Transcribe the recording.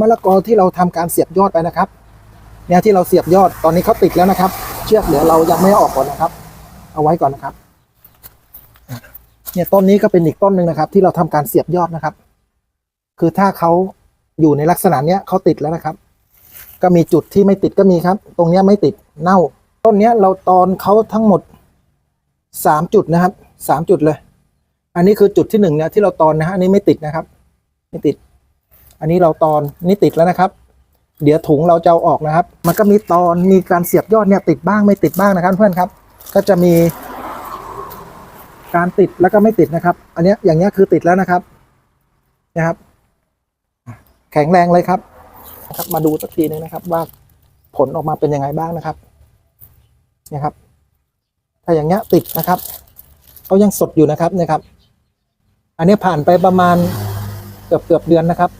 มะละกอที่เราทำการเสียบยอดไปนะครับ เนี่ยที่เราเสียบยอดตอนนี้เขาติดแล้วนะครับ เชือกเดี๋ยวเรายังไม่ออกก่อนนะครับ เอาไว้ก่อนนะครับเนี่ยต้นนี้ก็เป็นอีกต้นหนึ่งนะครับ ที่เราทำการเสียบยอดนะครับ คือถ้าเขาอยู่ในลักษณะเนี้ยเขาติดแล้วนะครับ ก็มีจุดที่ไม่ติดก็มีครับ ตรงเนี้ยไม่ติดเน่า ต้นเนี้ยเราตอนเขาทั้งหมดสามจุดนะครับสามจุดเลย อันนี้คือจุดที่หนึ่งเนี่ยที่เราตอนนะฮะอันนี้ไม่ติดนะครับ ไม่ติด อันนี้เราตอนนี่ติดแล้วนะครับ เดี๋ยวถุงเราจะเอาออกนะครับ มันก็มีตอนมีการเสียบยอดเนี่ยติดบ้างไม่ติดบ้างนะครับเพื่อนครับ ก็จะมี การติดแล้วก็ไม่ติดนะครับ อันนี้อย่างเงี้คือติดแล้วนะครับนะครับ แข็งแรงเลยครับนะครับ มาดูสักทีนึงนะครับ ว่าผลออกมาเป็นยังไงบ้างนะครับนี่ยครับถ้าอย่างเงี้ยติดนะครับเขายังสดอยู่นะครับนี่ยครับ อันนี้ผ่านไปประมาณเกือบเกือบเดือนนะครับ